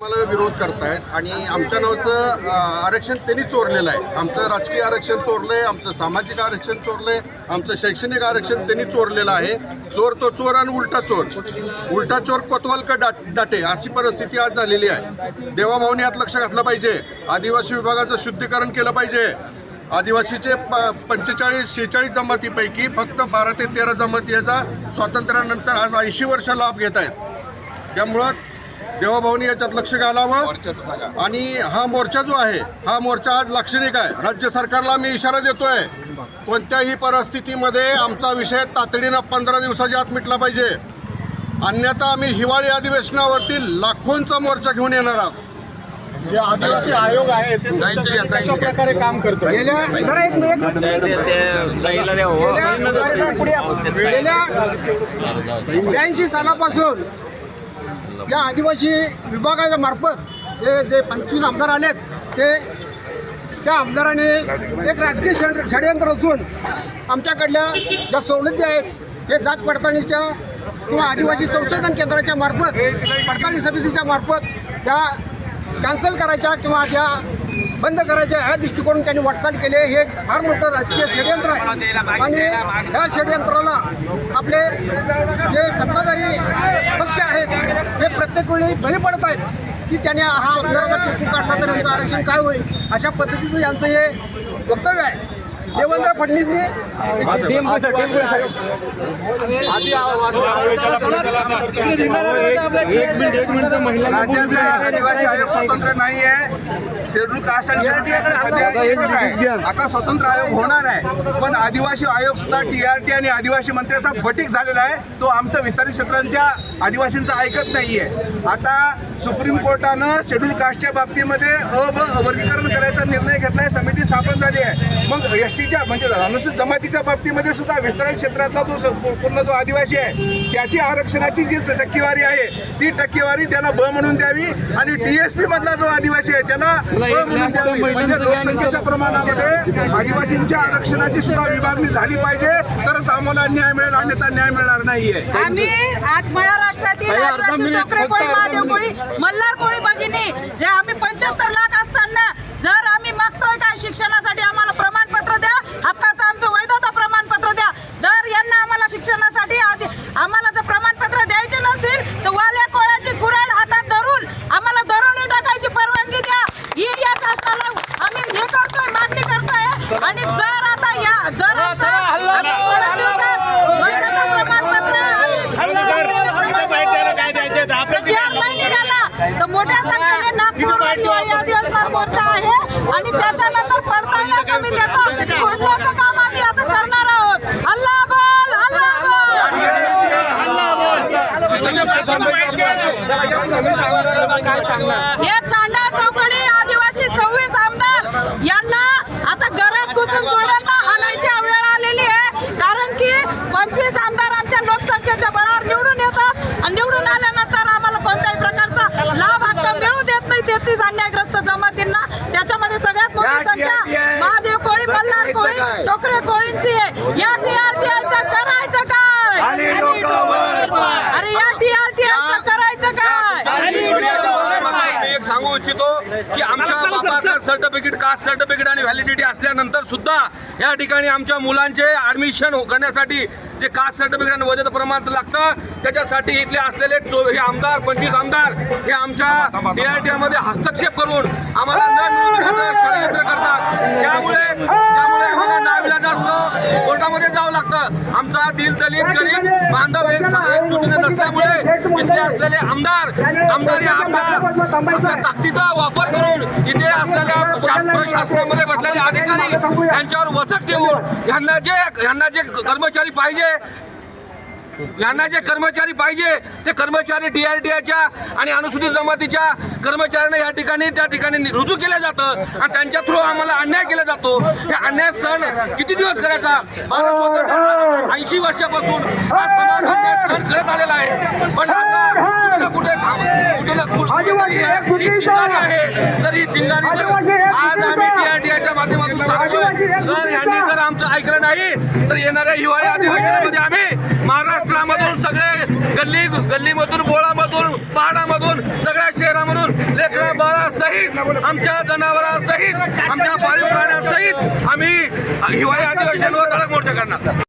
मला विरोध करतायत आणि आमच्या नावचं आरक्षण त्यांनी चोरलेलं आहे. आमचं राजकीय आरक्षण चोरलं आहे आमचं सामाजिक आरक्षण चोरलं आहे आमचं शैक्षणिक आरक्षण त्यांनी चोरलेलं आहे. चोर तो चोर आणि उलटा चोर. उलटा चोर कोतवालकर डाट डाटे अशी परिस्थिती आज झालेली आहे. देवाभाऊने यात लक्ष घातलं पाहिजे. आदिवासी विभागाचं शुद्धीकरण केलं पाहिजे. आदिवासीचे प पंचेचाळीस शेहेचाळीस जमातीपैकी फक्त बारा ते तेरा जमाती याचा स्वातंत्र्यानंतर आज ऐंशी वर्ष लाभ घेत आहेत. त्यामुळं देवाभाऊनी याच्यात लक्ष घालावं. आणि हा मोर्चा जो आहे हा मोर्चा आज लाक्षणिक आहे राज्य सरकारला मी इशारा देतोय. कोणत्याही परिस्थितीमध्ये आमचा विषय तातडीनं पंधरा दिवसाच्या आत मिटला पाहिजे. अन्यथा आम्ही हिवाळी अधिवेशनावरती लाखोंचा मोर्चा घेऊन येणार आहोत. जे आदिवासी आयोग आहे ते कशा प्रकारे काम करतो? गेल्या जरा एक मिनिट. गेल्या ब्याऐंशी सालापासून या आदिवासी विभागाच्या मार्फत हे जे पंचवीस आमदार आलेत ते त्या आमदाराने एक राजकीय षड षडयंत्र असून आमच्याकडल्या ज्या सवलती आहेत हे जात पडताळणीच्या किंवा आदिवासी संशोधन केंद्राच्या मार्फत पडताळणी समितीच्या मार्फत त्या कॅन्सल करायच्या किंवा त्या बंद करायच्या ह्या दृष्टिकोन त्यांनी वाटचाल केली. आहे. हे फार मोठं राजकीय षडयंत्र आहे. आणि ह्या षडयंत्राला आपले जे सत्ताधारी पक्ष आहेत हे प्रत्येक वेळी बळी पडत आहेत की त्याने हा आमदाराचा टिकू काढला तर यांचं आरक्षण काय होईल? अशा पद्धतीचं यांचं हे वक्तव्य आहे. देवेंद्र फडणवीसनी राज्याचा आदिवासी आयोग स्वतंत्र नाही आहे शेड्यूल कास्ट आणि शेड्यूल सध्या एकच आहे आता स्वतंत्र आयोग होणार आहे पण आदिवासी आयोग सुद्धा टी आर टी आणि आदिवासी मंत्र्याचा बटीक झालेला आहे तो आमच्या विस्तारित क्षेत्रांच्या आदिवासींचं ऐकत नाहीये आता सुप्रीम कोर्टानं शेड्यूल कास्टच्या बाबतीमध्ये अ ब वर्गीकरण करायचा निर्णय घेतलाय समिती स्थापन झाली आहे. मग एस टीच्या म्हणजे अनुसूचित जमातीच्या बाबतीमध्ये सुद्धा विस्तारित क्षेत्रातला जो पूर्ण जो आदिवासी आहे त्याची आरक्षणाची जी टक्केवारी आहे ती टक्केवारी त्याला ब म्हणून द्यावी आणि टीएसपी मधला जो आदिवासी आहे त्याला ब म्हणून द्यावी. म्हणजे लोकसंख्येच्या प्रमाणामध्ये आदिवासींच्या आरक्षणाची सुद्धा विभागणी झाली पाहिजे तरच आम्हाला न्याय मिळेल अन्यथा न्याय मिळणार नाहीये. आम्ही आज महाराष्ट्रातील आदिवासी डोकरे कोळी महादेव कोळी मल्हार कोळी भगिनी जे आम्ही पंच्याहत्तर लाख असताना जर आम्ही मागतोय काय शिक्षणाचा आम्हाला प्रमाणपत्र द्या हक्काचं आमचं वैधता प्रमाणपत्र द्या दर यांना आम्हाला शिक्षणासाठी आधी आम्हाला जर प्रमाणपत्र द्यायचे नसतील तर वाल्या कोळ्याची कुऱ्हाड हातात धरून आम्हाला दरोडे टाकायची परवानगी द्या ही या शासनाला आम्ही हे करतोय मागणी करतोय आणि जर आता या जर आमचं आता थोड्या दिवसात वैधता प्रमाणपत्र आणि चार महिने झाला तर मोठ्या संख्येने नागपूर दिवाळी अधिवेशनात मोर्चा आहे आणि त्याच्यानंतर पडताळण्या समित्याचं फोडण्याचं काम आम्ही आता करणार आहोत हल्ला बोल हल्ला बोल हे चांडा चौकडी आदिवासी सव्वीस आमदार यांना आता घरात घुसून जोड्यांना हाणायची वेळ आलेली आहे कारण की पंचवीस आमदार आमच्या लोकसंख्येच्या बळावर निवडून येतात आणि निवडून आल्यानंतर आम्हाला कोणत्याही प्रकारचा लाभ हक्क मिळू देत नाही तेहतीस अन्यायग्रस्त जमातींना त्याच्यामध्ये सगळ्यात मोठी संख्या महादेव कोळी मल्हार कोळी टोकरे कोळींची आहे या टीआरटीआयचं करायचं काय अरे या टीआरटीआयचं करायचं काय मी एक सांगू इच्छितो की आमच्या बापाचं सर्टिफिकेट कास्ट सर्टिफिकेट आणि व्हॅलिडिटी असल्यानंतर सुद्धा या ठिकाणी आमच्या मुलांचे ऍडमिशन करण्यासाठी जे कास्ट सर्टिफिकेट आणि वैधता प्रमाणपत्र लागतं त्याच्यासाठी इथले असलेले जो हे आमदार पंचवीस आमदार हे आमच्या डीआरटी मध्ये हस्तक्षेप करून आम्हाला न षडयंत्र करतात. सुद्धा आमचा दिल दलित गरीब बांधव एक एकजुटीने नसल्यामुळे इथले असलेले आमदार आमदार हे आपल्या आपल्या ताकदीचा वापर करून इथे असलेल्या प्रशासनामध्ये बसलेले अधिकारी यांच्यावर वचक ठेवून यांना जे यांना जे कर्मचारी पाहिजे यांना जे कर्मचारी पाहिजे ते कर्मचारी डी आर टी आयच्या आणि अनुसूचित जमातीच्या कर्मचाऱ्यांना या ठिकाणी त्या ठिकाणी रुजू केलं जातं आणि त्यांच्या थ्रू आम्हाला अन्याय केला जातो. हे अन्याय सण किती दिवस करायचा? ऐंशी वर्षापासून हा समाज अन्याय सहन करत आलेला आहे. पण आता कुठे कुठे ही चिंगारी आहे. तर? ही चिंगारी आज आम्ही आमचं ऐकलं नाही तर येणाऱ्या हिवाळी अधिवेशनामध्ये आम्ही महाराष्ट्रामधून सगळे गल्ली गल्लीमधून बोळामधून पहाडामधून सगळ्या शहरामधून आमच्या जनावरांसहित आमच्या पाळीव प्राण्यासहित आम्ही हिवाळी अधिवेशनावर धडक मोर्चा करणार